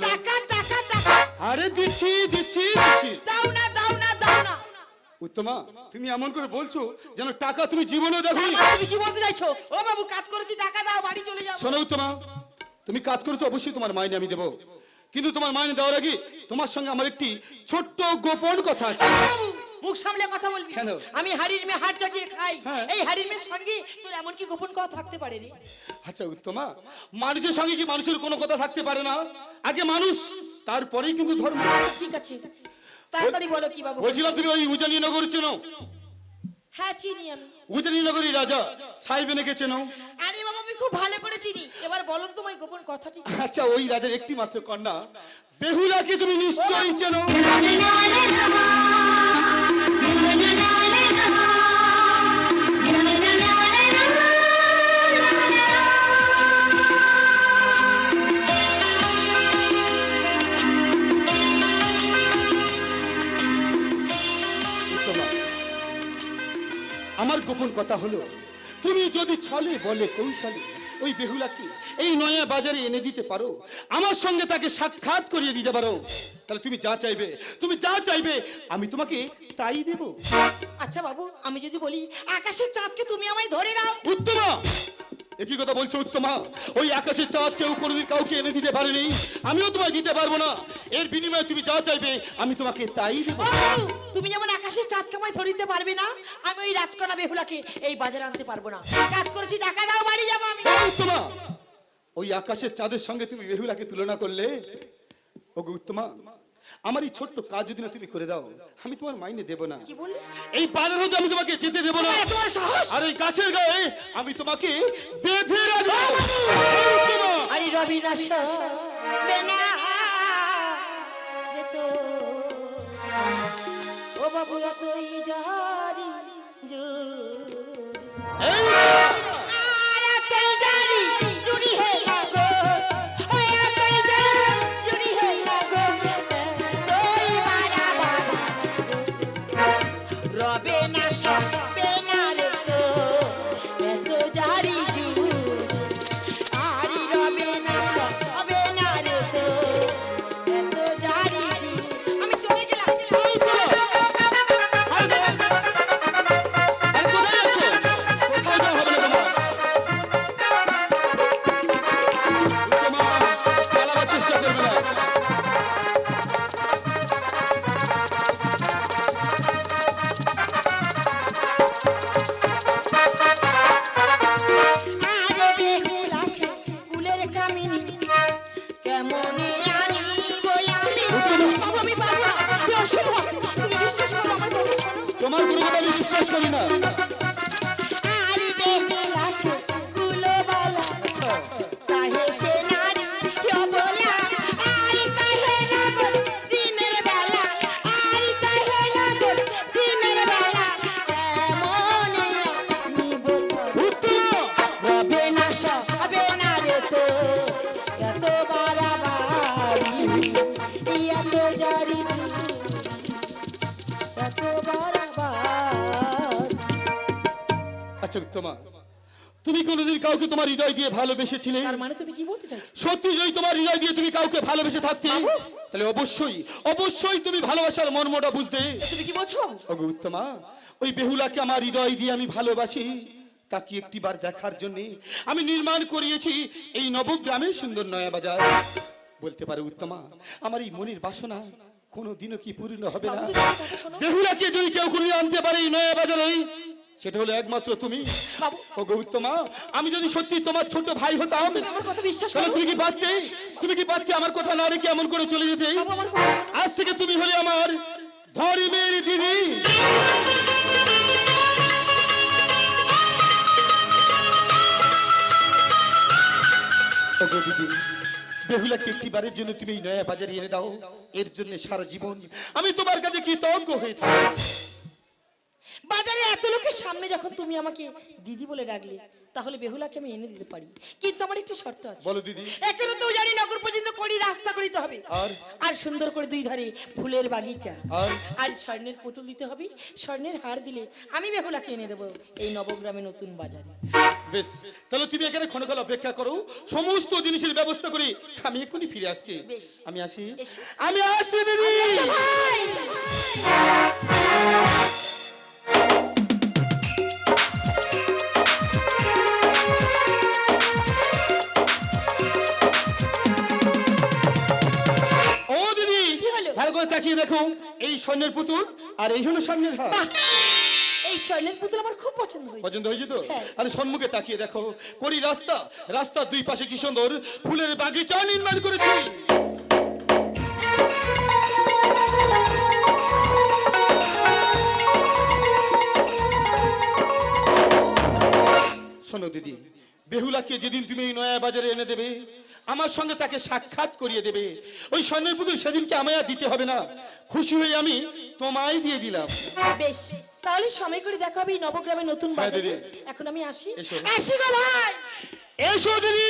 গেল। টাকা টাকা টাকা। আরে দিচ্ছি দিচ্ছি দিচ্ছি। দাও না দাও না দাও না। উত্তমা তুমি এমন করে বলছো যেন টাকা তুমি জীবনে দেখো তুমি কি বলতে চাইছো ও বাবু কাজ করেছি টাকা দাও বাড়ি চলে যাও শোনো উত্তমা তুমি কাজ করেছ অবশ্যই তোমার মাইনে আমি দেবো। কিন্তু তোমার মাইনে দেওয়ার আগে তোমার সঙ্গে আমার একটি ছোট্ট গোপন কথা আছে। মুখ সামলে কথা বলবি। কেন? আমি হাড়ির মেয়ে হাড় চাটিয়ে খাই। হ্যাঁ। এই হাড়ির মেয়ের সঙ্গে তোর এমন কি গোপন কথা থাকতে পারে রে? আচ্ছা উত্তমা মানুষের সঙ্গে কি মানুষের কোনো কথা থাকতে পারে না? আগে মানুষ তারপরেই কিন্তু ধর্ম। ঠিক আছে। তাড়াতাড়ি বলো কি বাবু। বলছিলাম তুমি ওই উজানি নগর চেনো? হ্যাঁ চিনি আমি। উজানি নগরী রাজা সাইবেনেকে চেনো? আরে বাবা আমি খুব ভালো করে চিনি। এবার বলো তো তোমার গোপন কথাটি কি? আচ্ছা ওই রাজার একটি মাত্র কন্যা। বেহুলাকে তুমি নিশ্চয়ই চেনো? আমার গোপন কথা হলো, তুমি যদি ছলে বলে কৌশলে, ওই বেহুলাকে এই নয়া বাজারে এনে দিতে পারো, আমার সঙ্গে তাকে সাক্ষাৎ করিয়ে দিতে পারো। তাহলে তুমি যা চাইবে, তুমি যা চাইবে, আমি তোমাকে তাই দেব। আচ্ছা বাবু আমি যদি বলি আকাশের চাঁদকে তুমি আমায় ধরে দাও। উত্তমা! একই কথা বলছো উত্তমা? ওই আকাশের চাঁদ কেউ কোনোদিন কাউকে এনে দিতে পারেনি। আমিও তোমায় দিতে পারব না। এর বিনিময়ে তুমি যা চাইবে আমি তোমাকে তাই দেবো। তুমি যেমন আকাশের চাঁদকে আমায় ধরে দিতে পারবে না আমি ওই রাজকন্যা বেহুলাকে এই বাজারে আনতে পারব না। কাজ করেছি টাকা দাও বাড়ি যাব আমি। উত্তমা! ওই আকাশের চাঁদের সঙ্গে তুমি বেহুলাকে তুলনা করলে? ওগো উত্তমা আমার এই ছোট্ট কাজ যদি না তুমি করে দাও আমি তোমার মাইনে দেব না। কি বললি? এই বাজার হতে আমি তোমাকে যেতে দেব না? আর এই গাছের গায়ে আমি তোমাকে বেঁধে রাখব। আরে রবি! ও বাবু এতই জারি জুরি এই তোমার কোনো কথা আমি বিশ্বাস করি না। আচ্ছা উত্তমা তুমি কোনোদিন কাউকে তোমার হৃদয় দিয়ে ভালোবেসেছিলে? তার মানে তুমি কি বলতে চাইছো? সত্যি যদি তোমার হৃদয় দিয়ে তুমি কাউকে ভালোবেসে থাকতে তাহলে অবশ্যই অবশ্যই তুমি ভালোবাসার মর্মটা বুঝতে। তুমি কি বলছো? ওগো উত্তমা ওই বেহুলাকে আমার হৃদয় দিয়ে আমি ভালোবাসি। তাকে একটিবার দেখার জন্য আমি নির্মাণ করিয়েছি এই নবগ্রামের সুন্দর নয়া বাজার বলতে পারে উত্তমা আমার এই মনের বাসনা কোনোদিনও কি পূর্ণ হবে না। বেহুলাকে যদি কেউ কোনো আনতে পারে এই নয়া বাজারে সেটা হলো একমাত্র তুমি। বাবু। ওগো উত্তমা আমি যদি সত্যি তোমার ছোট ভাই হতাম তাহলে তুমি কি পারতে? তুমি কি পারতে আমার কথা না রেখে এমন করে চলে যেতে। আজ থেকে তুমি হলে আমার ধর্মের দিদি। দিদি। বেহুলাকে একটিবারের জন্য তুমি এই নয়া বাজারে এনে দাও। এর জন্য সারা জীবন আমি তোমার কাছে কৃতজ্ঞ হয়ে থাকি। বাজারে এত লোকের সামনে যখন তুমি আমাকে দিদি বলে ডাকলে তাহলে বেহুলাকে আমি এনে দিতে পারি। কিন্তু আমার একটি শর্ত আছে। বলো দিদি। এখনও তো জানি নগর পর্যন্ত করি রাস্তা করিতে হবে। আর? আর সুন্দর করে দুই ধারে ফুলের বাগিচা। আর? আর স্বর্ণের পুতুল দিতে হবে। স্বর্ণের হার দিলে আমি বেহুলাকে এনে দেবো এই নবগ্রামে নতুন বাজারে। বেশ। তাহলে তুমি এখানে ক্ষণকাল অপেক্ষা করো। সমস্ত জিনিসের ব্যবস্থা করি। আমি এক্ষুনি ফিরে আসছি। আমি আসি। আমি আসছি দিদি ও দিদি? ভালো করে তাকিয়ে দেখো। এই স্বর্ণের পুতুল আর এই হলো হার। বাহ! এই স্বর্ণের পুতুল আমার খুব পছন্দ হয়েছে। পছন্দ হয়েছে তো? হ্যাঁ। আরে সম্মুখে তাকিয়ে দেখো করি রাস্তা। রাস্তার দুই পাশে কি সুন্দর ফুলের বাগিচা নির্মাণ করেছি। শোনো দিদি বেহুলাকে যেদিন তুমি নয়া বাজারে এনে দেবে আমার সঙ্গে তাকে সাক্ষাৎ করিয়ে দেবে। ওই স্বর্ণের পুতুল সেদিনকে আমায় আর দিতে হবে না। খুশি হয়ে আমি তোমায় দিয়ে দিলাম। বেশ তাহলে সময় করে দেখা হবে নবগ্রামে নতুন হ্যাঁ, বাজারে। এখন আমি আসি। এসো। আসি গো ভাই! এসো দিদি!